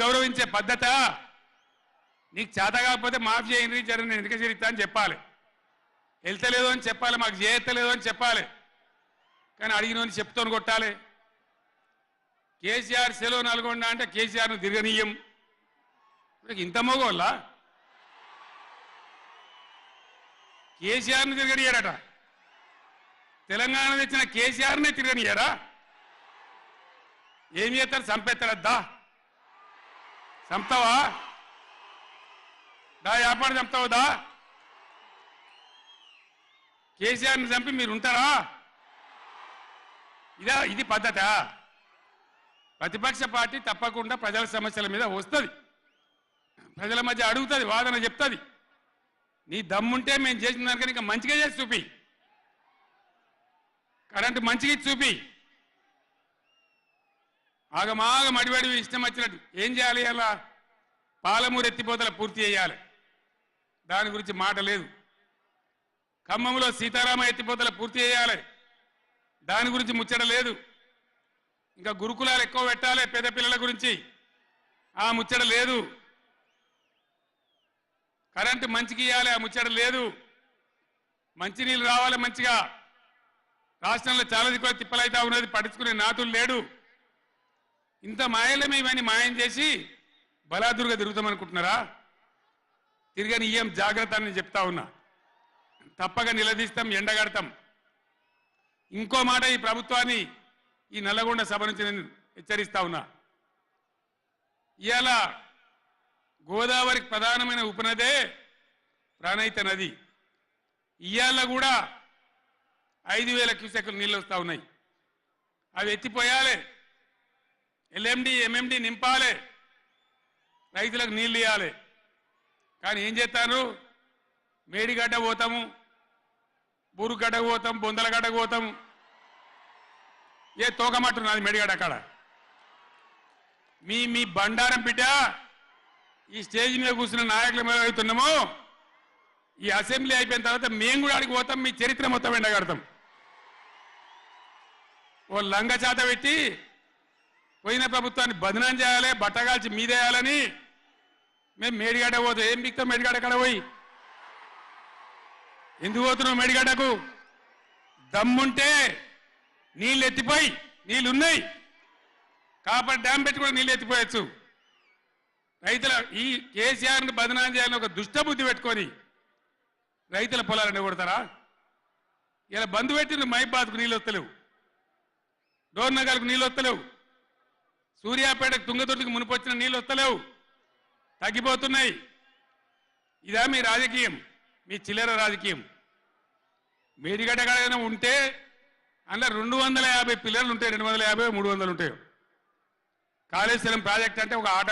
గౌరవించే పద్ధత. నీకు చేత కాకపోతే మాఫ్ చేయండి జర నేను ఎందుకు చేస్తా అని చెప్పాలి. వెళ్తలేదు అని చెప్పాలి మాకు చేయత్తలేదు అని చెప్పాలి. కానీ అడిగిన చెప్తాను కొట్టాలి. కేసీఆర్ సెలవు నల్గొండ అంటే కేసీఆర్ను తిరగనీయం. ఇంత మగోళ్ళ? కేసీఆర్ని తిరగనియారట తెలంగాణ తెచ్చిన కేసీఆర్నే తిరగనియారా? ఏం చేస్తారు? చంపేస్తాడద్దా? చంపుతావా? దా వ్యాపారం చంపుతావు దా? కేసీఆర్ని చంపి మీరు ఉంటారా ఇదా ఇది పద్ధత? ప్రతిపక్ష పార్టీ తప్పకుండా ప్రజల సమస్యల మీద వస్తుంది. ప్రజల మధ్య అడుగుతుంది వాదన చెప్తుంది. నీ దమ్ముంటే మేము చేసిన దానికని ఇంకా మంచిగా చేసి చూపి. కరెంటు మంచిగా చూపి. ఆగమాగం అడివడివి ఇష్టం వచ్చినట్టు. ఏం చేయాలి అలా? పాలమూరు ఎత్తిపోతల పూర్తి చేయాలి. దాని గురించి మాట లేదు. ఖమ్మంలో సీతారామ ఎత్తిపోతల పూర్తి చేయాలి. దాని గురించి ముచ్చట లేదు. ఇంకా గురుకులాలు ఎక్కువ పెట్టాలి పేద పిల్లల గురించి. ఆ ముచ్చట లేదు. కరెంటు మంచికి ఇవ్వాలి ఆ ముచ్చట లేదు. మంచినీళ్ళు రావాలి మంచిగా. రాష్ట్రంలో చాలా దిక్కువ తిప్పలైతా ఉన్నది పట్టించుకునే నాతులు లేడు. ఇంత మాయలమే ఇవన్నీ మాయం చేసి బలాదురుగా తిరుగుతామనుకుంటున్నారా? తిరగని ఇయ్యం జాగ్రత్త అని చెప్తా ఉన్నా. తప్పక నిలదీస్తాం ఎండగడతాం. ఇంకో మాట ఈ ప్రభుత్వాన్ని ఈ నల్లగొండ సభ నుంచి నేను హెచ్చరిస్తా ఉన్నా. ఇవాళ గోదావరికి ప్రధానమైన ఉపనదే ప్రాణహిత నది. ఇవాళ కూడా ఐదు వేల క్యూసెక్లు నీళ్ళు వస్తూ ఉన్నాయి. అవి ఎత్తిపోయాలి. ఎల్ఎండి ఎంఎండి నింపాలి. రైతులకు నీళ్ళు ఇవ్వాలి కానీ ఏం చేస్తాను మేడిగడ్డ పోతాము బూరుగడ్డకు పోతాం బొందలగడ్డకు పోతాం ఏ తోకమట్టు నాది మేడిగడ్డ అక్కడ మీ మీ బండారం బిడ్డ ఈ స్టేజ్ మీద కూర్చున్న నాయకులు మేము అవుతున్నామో ఈ అసెంబ్లీ అయిపోయిన తర్వాత మేము కూడా అడిగి పోతాం మీ చరిత్ర మొత్తం ఎండగడతాం. ఓ లంగ చేత పెట్టి పోయిన ప్రభుత్వాన్ని బదనం చేయాలి బట్టగాల్చి మీదేయాలని. మేము మేడిగడ్డ పోతాం ఏం బిక్తాం మేడిగడ్డ కాడ పోయి? ఎందుకు పోతున్నావు మేడిగడ్డకు దమ్ముంటే నీళ్ళు ఎత్తిపోయి నీళ్ళు ఉన్నాయి కాబట్టి డ్యామ్ పెట్టి కూడా నీళ్ళు ఎత్తిపోయచ్చు. రైతుల ఈ కేసీఆర్ని బదనాం చేయాలని ఒక దుష్టబుద్ధి పెట్టుకొని రైతుల పొలాలను కొడతారా ఇలా బంధు పెట్టిన మైబాద్కు నీళ్ళు వస్తలేవు. డోర్నగర్కు నీళ్ళు వస్తలేవు. సూర్యాపేటకు తుంగతుర్తికి మునిపొచ్చిన నీళ్ళు వస్తలేవు తగ్గిపోతున్నాయి. ఇదా మీ రాజకీయం మీ చిల్లర రాజకీయం. మేడిగడ్డ ఉంటే అందులో రెండు వందల యాభై పిల్లలు ఉంటాయి రెండు వందల యాభై మూడు వందలు ఉంటాయి. కాళేశ్వరం ప్రాజెక్ట్ అంటే ఒక ఆట